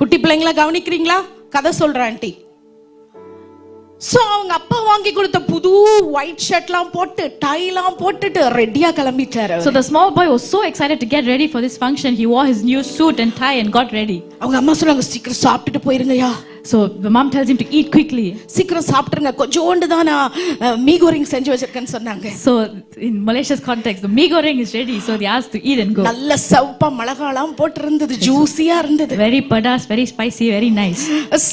குட்டி பிள்ளைங்கள கவனிக்கிறீங்களா கதை சொல்ற ஆண்டி சோ அவங்க அப்பா வாங்கி கொடுத்த புது ஒயிட் ஷர்ட்லாம் போட்டு டைலாம் போட்டுட்டு ரெடியா கிளம்பிட்டாரு. So the small boy was so excited to get ready for this function. He wore his new suit and tie and got ready. அவங்க அம்மா சொல்றாங்க சீக்கிரம் சாப்பிட்டுட்டு போயிருங்கய்யா So the mom tells him to eat quickly. சீக்கிரம் சாப்பிட்டுருங்க கொஞ்சோண்டு தான் நான் மீ கோரிங் செஞ்சு வச்சிருக்கேன்னு சொன்னாங்க So in Malaysia's context, the mee goreng is ready. So they asked to eat and go. நல்ல சவப்பா மிளகாலாம் போட்டு இருந்தது ஜூசியா இருந்தது Very padas, very spicy, very nice.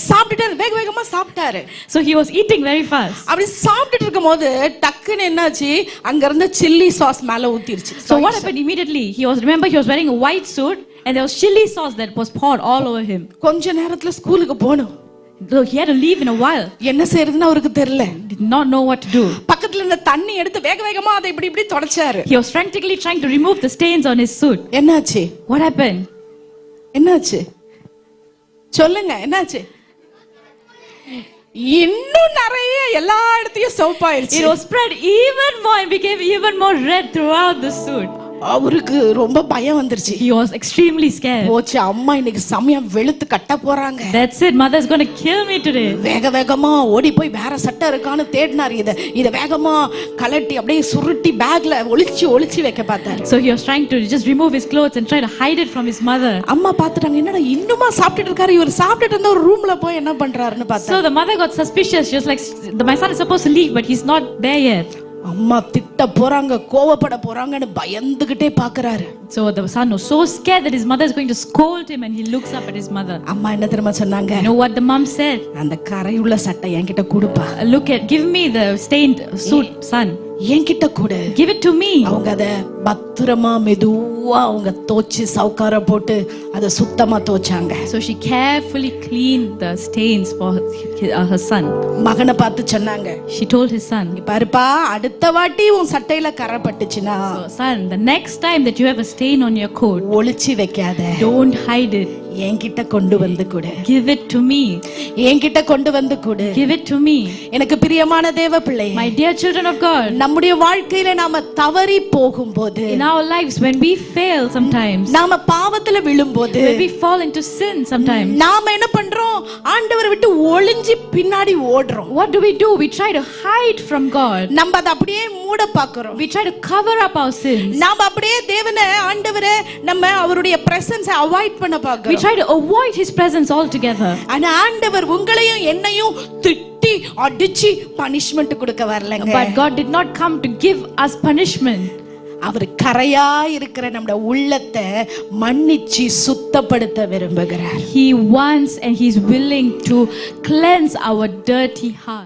சாப்பிட்டுட்டாரு வேக வேகமா சாப்பிட்டாரு So he was eating very fast. அப்படி சாப்பிட்டுட்டு இருக்கும்போது டக்குன்னு என்னாச்சு அங்க இருந்த சில்லி சாஸ் மேல ஊத்திருச்சு So what happened immediately? He was remember he was wearing a white suit and there was chili sauce that was poured all over him. கொஞ்ச நேரத்துல ஸ்கூலுக்கு So he had to leave in a while. என்ன செய்யறதுன்னு அவருக்கு தெரியல Did not know what to do. பக்கத்துல இருந்த தண்ணி எடுத்து வேக வேகமா அதை இப்படி இப்படி தொடச்சாரு He was frantically trying to remove the stains on his suit. என்னாச்சு What happened? என்னாச்சு சொல்லுங்க என்னாச்சு இன்னும் நிறைய எல்லா இடத்தையும் சோப்பாயிருச்சு It was spread even more and became even more red throughout the suit. அவருக்கு ரொம்ப பயம் வந்துருச்சு He was extremely scared. போச்சு அம்மா இன்னைக்கு சமயம் வெளுத்து கட்ட போறாங்க That's it. Mother's going to kill me today. வேக வேகமா ஓடி போய் வேற சட்டை இருக்கான்னு தேடினாரு இத இத வேகமா கலட்டி அப்படியே சுருட்டி பேக்ல ஒளிச்சு ஒளிச்சு வைக்க பார்த்தாரு So he was trying to just remove his clothes and try to hide it from his mother. அம்மா பார்த்துட்டாங்க என்னடா இன்னுமா சாப்பிட்டுட்டு இருக்காரு இவர் சாப்பிட்டுட்டு இருந்த ஒரு ரூம்ல போய் என்ன பண்றாருன்னு பார்த்தா So the mother got suspicious. She was like, My son is supposed to leave, but he's not there yet. அம்மா திட்ட போறாங்க கோவப்பட போறாங்கன்னு பயந்துகிட்டே பாக்குறாரு So the son was so scared that his mother is going to scold him and he looks up at his mother. அம்மா என்ன தெரியுமா சொன்னாங்க You know what the mom said? அந்த கரையுள்ள சட்டை என்கிட்ட கொடுப்பா Uh, Look at, give me the stained suit, son. என்கிட்ட கொடு Give it to me. அவங்க அத பத்திரமா மெதுவா அவங்க தோச்சு சவுக்கார போட்டு அதை சுத்தமா தோச்சாங்க So she carefully cleaned the stains for her, uh, her son. மகனை பார்த்து சொன்னாங்க She told his son, "இங்க பாருப்பா அடுத்த வாட்டி உன் சட்டையில கரை so, Son, the next time that you have a stain on your coat, ஒளிச்சு வைக்காத don't hide it. என்கிட்ட கொண்டு வந்து கொடு Give it to me. என்கிட்ட கொண்டு வந்து கொடு Give it to me. எனக்கு பிரியமான தேவ பிள்ளை My dear children of God, நம்முடைய வாழ்க்கையில நாம தவறி போகும்போது in our lives, when we fail sometimes, நாம பாவத்துல விழும்போது when we fall into sin sometimes, நாம என்ன பண்றோம் ஆண்டவரை விட்டு ஒளிஞ்சு பின்னாடி ஓடுறோம் what do we do? We try to hide from God. நம்ம அதை அப்படியே மூட பாக்குறோம் We try to cover up our sins. நாம அப்படியே தேவனை ஆண்டவரை நம்ம அவருடைய பிரசன்ஸ் அவாய்ட் பண்ண பாக்குறோம் try to avoid His presence altogether. ஆனா ஆண்டவர் உங்களையும் என்னையும் திட்டி அடிச்சு பனிஷ்மெண்ட் கொடுக்க வரலங்க But God did not come to give us punishment. அவர் கரையா இருக்கிற நம்முடைய உள்ளத்தை மன்னிச்சு சுத்தப்படுத்த விரும்புகிறார் He wants and He's willing to cleanse our dirty heart.